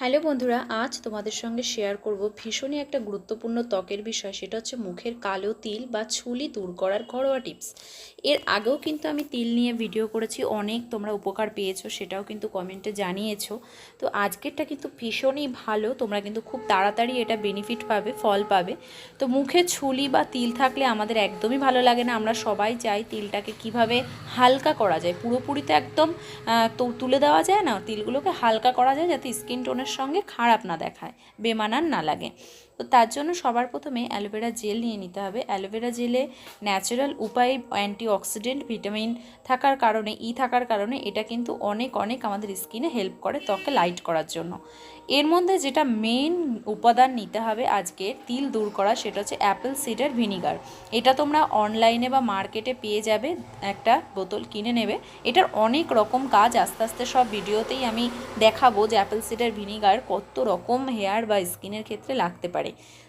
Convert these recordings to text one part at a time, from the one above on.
Hello বন্ধুরা, আজ তোমাদের সঙ্গে শেয়ার করব ভীষণই একটা গুরুত্বপূর্ণ ত্বকের বিষয়, সেটা হচ্ছে মুখের কালো তিল বা ছুলি দূর করার ঘরোয়া টিপস এর আগেও কিন্তু আমি তিল নিয়ে ভিডিও করেছি, অনেক তোমরা উপকার পেয়েছ, সেটাও কিন্তু কমেন্টে জানিয়েছো। তো আজকেরটা কিন্তু ভীষণই ভালো, তোমরা কিন্তু খুব তাড়াতাড়ি এটা বেনিফিট পাবে, ফল পাবে। তো মুখে ছুলি বা তিল থাকলে আমাদের একদমই ভালো লাগে না, আমরা সবাই চাই তিলটাকে কীভাবে হালকা করা যায়। পুরোপুরি তো একদম তুলে দেওয়া যায় না, তিলগুলোকে হালকা করা যায় যাতে স্কিন টোনের সঙ্গে খারাপ না দেখায় বেমানান না লাগে। তো তার জন্য সবার প্রথমে অ্যালোভেরা জেল নিয়ে নিতে হবে। অ্যালোভেরা জেলে ন্যাচারাল উপায়ে অ্যান্টিঅক্সিডেন্ট, ভিটামিন থাকার কারণে, ই থাকার কারণে এটা কিন্তু অনেক অনেক আমাদের স্কিনে হেল্প করে ত্বকে লাইট করার জন্য। এর মধ্যে যেটা মেন উপাদান নিতে হবে আজকে তিল দূর করা, সেটা হচ্ছে অ্যাপেল সিডার ভিনিগার। এটা তোমরা অনলাইনে বা মার্কেটে পেয়ে যাবে, একটা বোতল কিনে নেবে। এটার অনেক রকম কাজ আস্তে আস্তে সব ভিডিওতেই আমি দেখাবো যে অ্যাপেল সিডার ভিনিগার কত রকম হেয়ার বা স্কিনের ক্ষেত্রে লাগতে পারে।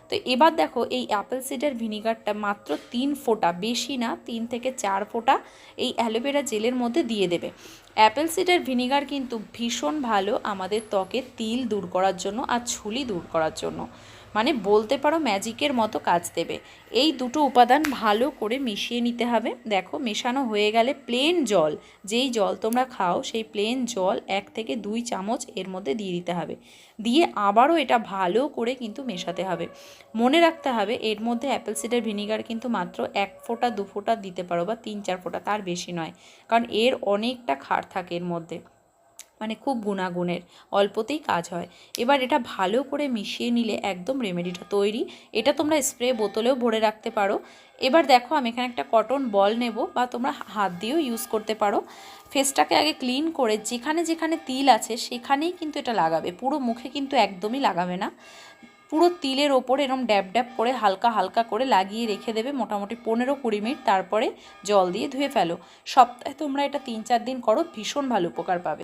তো এবার দেখো এই অ্যাপেল সিডার ভিনিগারটা মাত্র তিন ফোঁটা, বেশি না, তিন থেকে চার ফোঁটা এই অ্যালোভেরা জেলের মধ্যে দিয়ে দেবে। অ্যাপেল সিডার ভিনিগার কিন্তু ভীষণ ভালো আমাদের ত্বকে তিল দূর করার জন্য আর ছুলি দূর করার জন্য। মানে বলতে পারো ম্যাজিকের মতো কাজ দেবে। এই দুটো উপাদান ভালো করে মিশিয়ে নিতে হবে। দেখো, মেশানো হয়ে গেলে প্লেন জল, যেই জল তোমরা খাও, সেই প্লেন জল এক থেকে দুই চামচ এর মধ্যে দিয়ে দিতে হবে। দিয়ে আবারও এটা ভালো করে কিন্তু মেশাতে হবে। মনে রাখতে হবে, এর মধ্যে অ্যাপেল সিডার ভিনিগার কিন্তু মাত্র এক ফোঁটা, দু ফোঁটা দিতে পারো বা তিন চার ফোঁটা, তার বেশি নয়। কারণ এর অনেকটা খার থাকে এর মধ্যে। মানে খুব গুণাগুণের, অল্পতেই কাজ হয়। এবার এটা ভালো করে মিশিয়ে নিলে একদম রেমেডিটা তৈরি। এটা তোমরা স্প্রে বোতলেও ভরে রাখতে পারো। এবার দেখো আমি এখানে একটা কটন বল নেব বা তোমরা হাত দিয়েও ইউজ করতে পারো। ফেসটাকে আগে ক্লিন করে যেখানে যেখানে তিল আছে সেখানেই কিন্তু এটা লাগাবে। পুরো মুখে কিন্তু একদমই লাগাবে না। পুরো তিলের ওপরে এরকম ড্যাব ড্যাব করে হালকা হালকা করে লাগিয়ে রেখে দেবে মোটামুটি পনেরো কুড়ি মিনিট। তারপরে জল দিয়ে ধুয়ে ফেলো। সপ্তাহে তোমরা এটা তিন চার দিন করো, ভীষণ ভালো উপকার পাবে।